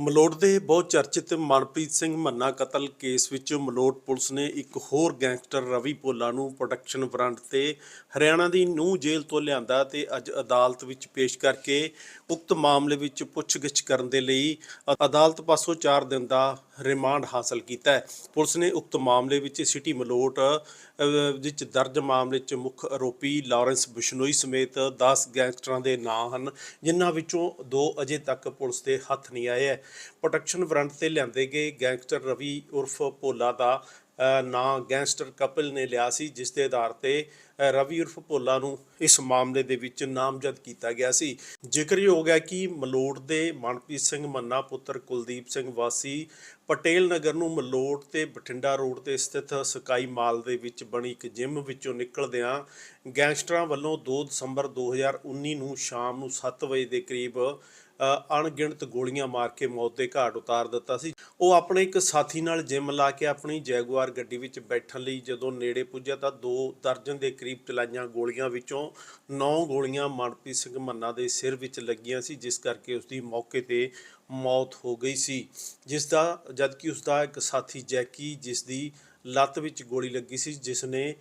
ਮਲੋਟ ਦੇ ਬਹੁਤ ਚਰਚਿਤ ਮਨਪ੍ਰੀਤ ਸਿੰਘ ਮੰਨਾ ਕਤਲ ਕੇਸ ਵਿੱਚ ਮਲੋਟ ਪੁਲਿਸ ਨੇ ਇੱਕ ਹੋਰ ਗੈਂਗਸਟਰ ਰਵੀ ਭੋਲਾ ਨੂੰ ਪ੍ਰੋਟੈਕਸ਼ਨ ਵਾਰੰਟ ਤੇ ਹਰਿਆਣਾ ਦੀ ਨੂੰਹ ਜੇਲ੍ਹ ਤੋਂ ਲਿਆਂਦਾ ਤੇ ਅੱਜ ਅਦਾਲਤ ਵਿੱਚ ਪੇਸ਼ ਕਰਕੇ ਉਕਤ ਮਾਮਲੇ ਵਿੱਚ ਪੁੱਛਗਿੱਛ ਕਰਨ ਦੇ ਲਈ ਅਦਾਲਤ ਪਾਸੋਂ 4 ਦਿਨ ਦਾ ਰਿਮਾਂਡ ਹਾਸਲ ਕੀਤਾ ਹੈ। ਪੁਲਿਸ ਨੇ ਉਕਤ ਮਾਮਲੇ ਵਿੱਚ ਸਿਟੀ ਮਲੋਟ ਵਿੱਚ ਦਰਜ ਮਾਮਲੇ 'ਚ ਮੁੱਖ ਆਰੋਪੀ ਲਾਰੈਂਸ ਬਿਸ਼ਨੋਈ ਸਮੇਤ 10 ਗੈਂਗਸਟਰਾਂ ਦੇ ਨਾਂ ਹਨ, ਜਿਨ੍ਹਾਂ ਵਿੱਚੋਂ ਦੋ ਅਜੇ ਤੱਕ ਪੁਲਿਸ ਦੇ ਹੱਥ ਨਹੀਂ ਆਏ ਹੈ। ਪ੍ਰੋਟੈਕਸ਼ਨ ਵਾਰੰਟ ਤੇ ਲਿਆਂਦੇ ਗਏ ਗੈਂਗਸਟਰ ਰਵੀ ਉਰਫ ਭੋਲਾ ਦਾ ਨਾਂ ਗੈਂਗਸਟਰ ਕਪਿਲ ਨੇ ਲਿਆ ਸੀ, ਜਿਸ ਦੇ ਆਧਾਰ ਤੇ ਰਵੀ ਉਰਫ ਭੋਲਾ ਨੂੰ ਇਸ ਮਾਮਲੇ ਦੇ ਵਿੱਚ ਨਾਮਜ਼ਦ ਕੀਤਾ ਗਿਆ ਸੀ। ਜ਼ਿਕਰਯੋਗ ਹੈ ਕਿ ਮਲੋਟ ਦੇ ਮਨਪ੍ਰੀਤ ਸਿੰਘ ਮੰਨਾ, ਪੁੱਤਰ ਕੁਲਦੀਪ ਸਿੰਘ ਵਾਸੀ ਪਟੇਲ ਨਗਰ ਨੂੰ ਮਲੋਟ ਤੇ ਬਠਿੰਡਾ ਰੋਡ ਤੇ ਸਥਿਤ ਸਕਾਈ ਮਾਲ ਦੇ ਵਿੱਚ ਬਣੀ ਇੱਕ ਜਿਮ ਵਿੱਚੋਂ ਨਿਕਲਦਿਆਂ ਗੈਂਗਸਟਰਾਂ ਵੱਲੋਂ 2 ਦਸੰਬਰ 2019 ਨੂੰ ਸ਼ਾਮ ਨੂੰ 7 ਵਜੇ ਦੇ ਕਰੀਬ ਅਣਗਿਣਤ ਗੋਲੀਆਂ ਮਾਰ ਕੇ ਮੌਤ ਦੇ ਘਾਟ ਉਤਾਰ ਦਿੱਤਾ ਸੀ। ਉਹ ਆਪਣੇ ਇੱਕ ਸਾਥੀ ਨਾਲ ਜਿਮ ਲਾ ਕੇ ਆਪਣੀ ਜੈਗੁਆਰ ਗੱਡੀ ਵਿੱਚ ਬੈਠਣ ਲਈ ਜਦੋਂ ਨੇੜੇ ਪੁੱਜਿਆ ਤਾਂ ਦੋ ਦਰਜਨ ਦੇ ਕਰੀਬ ਚਲਾਈਆਂ ਗੋਲੀਆਂ ਵਿੱਚੋਂ 9 ਗੋਲੀਆਂ ਮਨਪ੍ਰੀਤ ਸਿੰਘ ਮੰਨਾ ਦੇ ਸਿਰ ਵਿੱਚ ਲੱਗੀਆਂ ਸੀ, ਜਿਸ ਕਰਕੇ ਉਸ ਦੀ ਮੌਕੇ ਤੇ ਮੌਤ ਹੋ ਗਈ ਸੀ। ਜਿਸ ਦਾ ਜਦਕਿ ਉਸ ਦਾ ਇੱਕ ਸਾਥੀ ਜੈਕੀ, ਜਿਸ ਦੀ ਲੱਤ ਵਿੱਚ ਗੋਲੀ ਲੱਗੀ ਸੀ, ਜਿਸ ਨੇ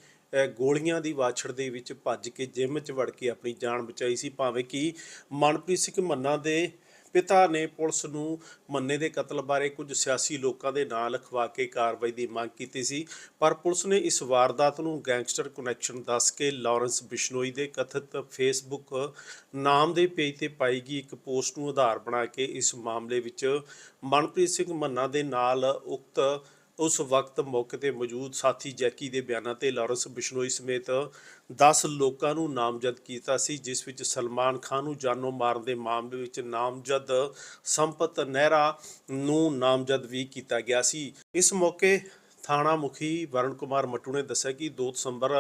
ਗੋਲੀਆਂ ਦੀ ਵਾਛੜ ਦੇ ਵਿੱਚ ਭੱਜ ਕੇ ਜਿਮ 'ਚ ਵੜ ਕੇ ਆਪਣੀ ਜਾਨ ਬਚਾਈ ਸੀ। ਭਾਵੇਂ ਕਿ ਮਨਪ੍ਰੀਤ ਸਿੰਘ ਮੰਨਾ ਦੇ ਪਿਤਾ ਨੇ ਪੁਲਿਸ ਨੂੰ ਮੰਨੇ ਦੇ ਕਤਲ ਬਾਰੇ ਕੁਝ ਸਿਆਸੀ ਲੋਕਾਂ ਦੇ ਨਾਂ ਲਿਖਵਾ ਕੇ ਕਾਰਵਾਈ ਦੀ ਮੰਗ ਕੀਤੀ ਸੀ, ਪਰ ਪੁਲਿਸ ਨੇ ਇਸ ਵਾਰਦਾਤ ਨੂੰ ਗੈਂਗਸਟਰ ਕਨੈਕਸ਼ਨ ਦੱਸ ਕੇ ਲਾਰੈਂਸ ਬਿਸ਼ਨੋਈ ਦੇ ਕਥਿਤ ਫੇਸਬੁੱਕ ਨਾਮ ਦੇ ਪੇਜ ਤੇ ਪਾਈ ਗਈ ਇੱਕ ਪੋਸਟ ਨੂੰ ਆਧਾਰ ਬਣਾ ਕੇ ਇਸ ਮਾਮਲੇ ਵਿੱਚ ਮਨਪ੍ਰੀਤ ਸਿੰਘ ਮੰਨਾ ਦੇ ਨਾਲ ਉਕਤ ਉਸ ਵਕਤ ਮੌਕੇ ਤੇ ਮੌਜੂਦ ਸਾਥੀ ਜੈਕੀ ਦੇ ਬਿਆਨਾਂ ਤੇ ਲਾਰੈਂਸ ਬਿਸ਼ਨੋਈ ਸਮੇਤ 10 ਲੋਕਾਂ ਨੂੰ ਨਾਮਜ਼ਦ ਕੀਤਾ ਸੀ, ਜਿਸ ਵਿੱਚ ਸਲਮਾਨ ਖਾਨ ਨੂੰ ਜਾਨੋਂ ਮਾਰਨ ਦੇ ਮਾਮਲੇ ਵਿੱਚ ਨਾਮਜ਼ਦ ਸੰਪਤ ਨਹਿਰਾ ਨੂੰ ਨਾਮਜ਼ਦ ਵੀ ਕੀਤਾ ਗਿਆ ਸੀ। ਇਸ ਮੌਕੇ ਥਾਣਾ ਮੁਖੀ ਵਰੁਣ ਕੁਮਾਰ ਮੱਟੂ ਨੇ ਦੱਸਿਆ ਕਿ 2 ਦਸੰਬਰ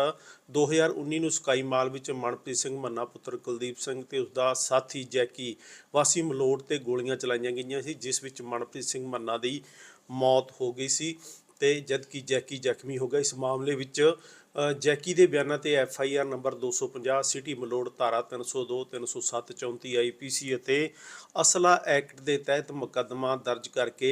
2019 ਨੂੰ ਸਕਾਈ ਮਾਲ ਵਿੱਚ ਮਨਪ੍ਰੀਤ ਸਿੰਘ ਮੰਨਾ ਪੁੱਤਰ ਕੁਲਦੀਪ ਸਿੰਘ ਤੇ ਉਸ ਦਾ ਸਾਥੀ ਜੈਕੀ ਵਾਸੀ ਮਲੋਟ ਤੇ ਗੋਲੀਆਂ ਚਲਾਈਆਂ ਗਈਆਂ ਸੀ, ਜਿਸ ਵਿੱਚ ਮਨਪ੍ਰੀਤ ਸਿੰਘ ਮੰਨਾ ਦੀ ਮੌਤ ਹੋ ਗਈ ਸੀ ਤੇ ਜਦਕਿ ਜੈਕੀ ਜ਼ਖਮੀ ਹੋ ਗਿਆ। ਇਸ ਮਾਮਲੇ ਵਿੱਚ ਜੈਕੀ ਦੇ ਬਿਆਨਾਂ ਤੇ F I R number 250 city Malaud ਧਾਰਾ 302 307 34 ਆਈਪੀਸੀ ਅਤੇ ਅਸਲਾ ਐਕਟ ਦੇ ਤਹਿਤ ਮੁਕੱਦਮਾ ਦਰਜ ਕਰਕੇ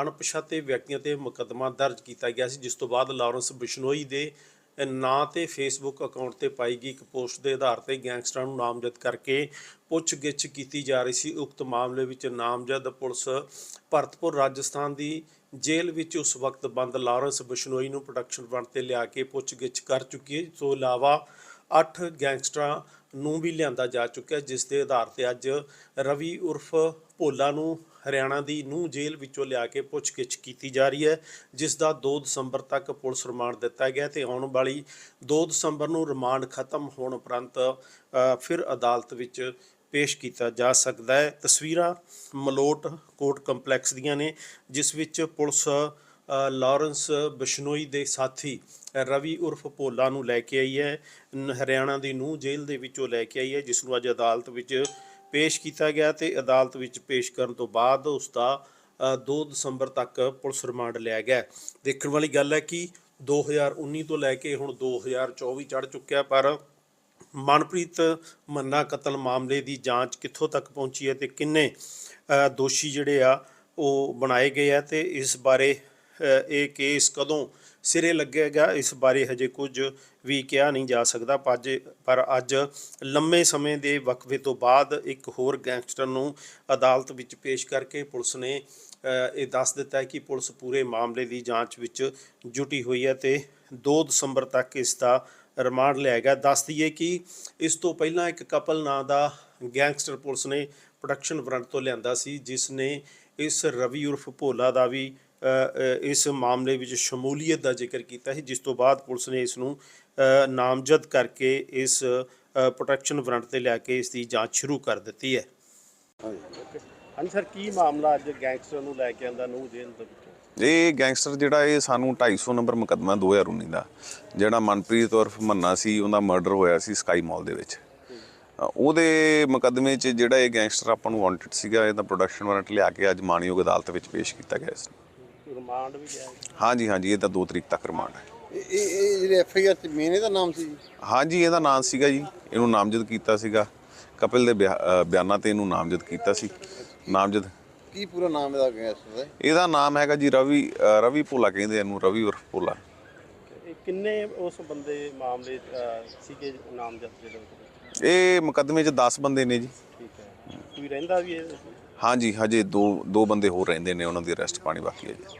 ਅਣਪਛਾਤੇ ਵਿਅਕਤੀਆਂ ਤੇ ਮੁਕੱਦਮਾ ਦਰਜ ਕੀਤਾ ਗਿਆ ਸੀ, ਜਿਸ ਤੋਂ ਬਾਅਦ ਲਾਰੈਂਸ ਬਿਸ਼ਨੋਈ ਦੇ ਨਾਂ ਤੇ ਫੇਸਬੁੱਕ ਅਕਾਊਂਟ ਤੇ ਪਾਈ ਗਈ ਇੱਕ ਪੋਸਟ ਦੇ ਆਧਾਰ ਤੇ ਗੈਂਗਸਟਰਾਂ ਨੂੰ ਨਾਮਜ਼ਦ ਕਰਕੇ ਪੁੱਛਗਿੱਛ ਕੀਤੀ ਜਾ ਰਹੀ ਸੀ। ਉਕਤ ਮਾਮਲੇ ਵਿੱਚ ਨਾਮਜ਼ਦ ਪੁਲਿਸ ਭਰਤਪੁਰ, ਰਾਜਸਥਾਨ ਦੀ ਜੇਲ੍ਹ ਵਿੱਚ ਉਸ ਵਕਤ ਬੰਦ ਲਾਰੈਂਸ ਬਿਸ਼ਨੋਈ ਨੂੰ ਪ੍ਰੋਡਕਸ਼ਨ ਵਨ ਤੇ ਲਿਆ ਕੇ ਪੁੱਛਗਿੱਛ ਕਰ ਚੁੱਕੀ ਹੈ। ਇਸ ਤੋਂ ਇਲਾਵਾ 8 ਗੈਂਗਸਟਰਾਂ ਨੂੰ ਵੀ ਲਿਆਂਦਾ ਜਾ ਚੁੱਕਿਆ, ਜਿਸ ਦੇ ਆਧਾਰ ਤੇ ਅੱਜ ਰਵੀ ਉਰਫ ਭੋਲਾ ਨੂੰ ਹਰਿਆਣਾ ਦੀ ਨੂੰ ਜੇਲ੍ਹ ਵਿੱਚੋਂ ਲਿਆ ਕੇ ਪੁੱਛਗਿੱਛ ਕੀਤੀ ਜਾ ਰਹੀ ਹੈ ਜਿਸ ਦਾ 2 ਦਸੰਬਰ ਤੱਕ ਪੁਲਿਸ ਰਿਮਾਂਡ ਦਿੱਤਾ ਗਿਆ ਤੇ ਆਉਣ ਵਾਲੀ 2 ਦਸੰਬਰ ਨੂੰ ਰਿਮਾਂਡ ਖਤਮ ਹੋਣ ਉਪਰੰਤ ਫਿਰ ਅਦਾਲਤ ਵਿੱਚ ਪੇਸ਼ ਕੀਤਾ ਜਾ ਸਕਦਾ ਹੈ। ਤਸਵੀਰਾਂ ਮਲੋਟ ਕੋਰਟ ਕੰਪਲੈਕਸ ਦੀਆਂ ਨੇ ਜਿਸ ਵਿੱਚ ਪੁਲਿਸ ਅ, ਲਾਰੈਂਸ ਬਿਸ਼ਨੋਈ ਦੇ ਸਾਥੀ ਰਵੀ ਉਰਫ ਭੋਲਾ ਨੂੰ ਲੈ ਕੇ ਆਈ ਹੈ। ਨ- ਹਰਿਆਣਾ ਦੀ ਨੂੰ ਜੇਲ੍ਹ ਦੇ ਵਿੱਚੋਂ ਲੈ ਕੇ ਆਈ ਹੈ ਜਿਸ ਨੂੰ ਅੱਜ ਅਦਾਲਤ ਵਿੱਚ ਪੇਸ਼ ਕੀਤਾ ਗਿਆ ਤੇ ਅਦਾਲਤ ਵਿੱਚ ਪੇਸ਼ ਕਰਨ ਤੋਂ ਬਾਅਦ ਉਸ ਦਾ 2 ਦਸੰਬਰ ਤੱਕ ਪੁਲਿਸ ਰਿਮਾਂਡ ਲਿਆ ਗਿਆ। ਦੇਖਣ ਵਾਲੀ ਗੱਲ ਹੈ ਕਿ 2019 ਤੋਂ ਲੈ ਕੇ ਹੁਣ 2024 ਚੜ ਚੁੱਕਿਆ, ਪਰ ਮਨਪ੍ਰੀਤ ਮੰਨਾ ਕਤਲ ਮਾਮਲੇ ਦੀ ਜਾਂਚ ਕਿੱਥੋਂ ਤੱਕ ਪਹੁੰਚੀ ਹੈ ਤੇ ਕਿੰਨੇ ਦੋਸ਼ੀ ਜਿਹੜੇ ਆ ਉਹ ਬਣਾਏ ਗਏ ਆ ਤੇ ਇਸ ਬਾਰੇ ਇਹ ਕੇਸ ਕਦੋਂ ਸਿਰੇ ਲੱਗੇਗਾ। ਇਸ ਬਾਰੇ ਹਜੇ ਕੁਝ ਵੀ ਕਿਹਾ ਨਹੀਂ ਜਾ ਸਕਦਾ ਪੱਜ ਪਰ ਅੱਜ ਲੰਮੇ ਸਮੇਂ ਦੇ ਵਕਫੇ ਤੋਂ ਬਾਅਦ ਇੱਕ ਹੋਰ ਗੈਂਗਸਟਰ ਨੂੰ ਅਦਾਲਤ ਵਿੱਚ ਪੇਸ਼ ਕਰਕੇ ਪੁਲਿਸ ਨੇ ਇਹ ਦੱਸ ਦਿੱਤਾ ਹੈ ਕਿ ਪੁਲਿਸ ਪੂਰੇ ਮਾਮਲੇ ਦੀ ਜਾਂਚ ਵਿੱਚ ਜੁਟੀ ਹੋਈ ਹੈ ਤੇ 2 ਦਸੰਬਰ ਤੱਕ ਇਸ ਦਾ ਰਿਮਾਂਡ ਲਿਆ ਗਿਆ। ਦੱਸ ਦਈਏ ਕਿ ਇਸ ਤੋਂ ਪਹਿਲਾਂ ਇੱਕ ਕਪਲ ਨਾਂ ਦਾ ਗੈਂਗਸਟਰ ਪੁਲਿਸ ਨੇ ਪ੍ਰੋਡਕਸ਼ਨ ਵਰੰਟ ਤੋਂ ਲਿਆਂਦਾ ਸੀ, ਜਿਸ ਨੇ ਇਸ ਰਵੀ ਉਰਫ ਭੋਲਾ ਦਾ ਵੀ ਇਸ ਮਾਮਲੇ ਵਿੱਚ ਸ਼ਮੂਲੀਅਤ ਦਾ ਜ਼ਿਕਰ ਕੀਤਾ ਸੀ ਜਿਸ ਤੋਂ ਬਾਅਦ ਪੁਲਿਸ ਨੇ ਇਸ ਨੂੰ ਨਾਮਜ਼ਦ ਕਰਕੇ ਇਸ ਪ੍ਰੋਟੈਕਸ਼ਨ ਵਾਰੰਟ ਤੇ ਲਿਆ ਕੇ ਇਸ ਦੀ ਜਾਂਚ ਸ਼ੁਰੂ ਕਰ ਦਿੱਤੀ ਹੈ। ਹਾਂਜੀ। ਸਰ ਕੀ ਮਾਮਲਾ ਅੱਜ ਗੈਂਗਸਟਰ ਨੂੰ ਲੈ ਕੇ ਆਂਦਾ ਨੂੰ ਜੇਲ੍ਹ ਦੇ ਵਿੱਚੋਂ? ਇਹ ਗੈਂਗਸਟਰ ਜਿਹੜਾ ਇਹ ਸਾਨੂੰ 250 ਨੰਬਰ ਮੁਕੱਦਮਾ 2019 ਦਾ ਜਿਹੜਾ ਮਨਪ੍ਰੀਤ ਉਰਫ ਮੰਨਾ ਸੀ ਉਹਦਾ ਮਰਡਰ ਹੋਇਆ ਸੀ ਸਕਾਈ ਮਾਲ ਦੇ ਵਿੱਚ। ਉਹਦੇ ਮੁਕੱਦਮੇ 'ਚ ਜਿਹੜਾ ਇਹ ਗੈਂਗਸਟਰ ਆਪਾਂ ਨੂੰ ਵਾਂਟਡ ਸੀਗਾ ਇਹਦਾ ਪ੍ਰੋਡਕਸ਼ਨ ਵਾਰੰਟ ਲਿਆ ਕੇ ਅੱਜ ਮਾਨਯੋਗ ਅਦਾਲਤ ਵਿੱਚ ਪੇਸ਼ ਕੀਤਾ ਗਿਆ ਇਸ ਨੂੰ। ਰਿਮਾਂਡ ਵੀ ਗਿਆ ਹਾਂਜੀ ਹਾਂਜੀ ਇਹ ਤਾਂ 2 ਤਰੀਕ ਤੱਕ ਰਿਮਾਂਡ ਹੈ। ਇਹ ਇਹ ਜਿਹੜੇ ਐਫ ਆਈ ਆਰ ਚ ਮੇਨ ਇਹਦਾ ਨਾਮ ਸੀ ਜੀ? ਹਾਂਜੀ ਇਹਦਾ ਨਾਮ ਸੀਗਾ ਜੀ। ਇਹਨੂੰ ਨਾਮਜ਼ਦ ਕੀਤਾ ਸੀਗਾ। ਕਪਿਲ ਦੇ ਬਿਆਨਾਂ ਤੇ ਇਹਨੂੰ ਨਾਮਜ਼ਦ ਕੀਤਾ ਸੀ। ਨਾਮਜ਼ਦ। ਕੀ ਪੂਰਾ ਨਾਮ ਇਹਦਾ ਦਾ? ਇਹਦਾ ਨਾਮ ਹੈਗਾ ਜੀ ਰਵੀ ਰਵੀ ਭੋਲਾ ਕਹਿੰਦੇ ਇਹਨੂੰ ਰਵੀ ਉਰਫ ਭੋਲਾ। ਇਹ ਕਿੰਨੇ ਉਸ ਬੰਦੇ ਮਾਮਲੇ ਸੀਗੇ ਨਾਮਜ਼ਦ ਜਿਹੜੇ? ਇਹ ਮੁਕੱਦਮੇ 'ਚ 10 ਬੰਦੇ ਨੇ ਜੀ। ਠੀਕ ਹੈ। ਕੋਈ ਰਹਿੰਦਾ ਵੀ ਇਹ ਹਾਂਜੀ ਹਜੇ ਦੋ ਦੋ ਬੰਦੇ ਹੋਰ ਰਹਿੰਦੇ ਨੇ ਉਹਨਾਂ ਦੀ ਅਰੈਸਟ ਪਾਣੀ ਬਾਕੀ ਹੈ ਜੀ।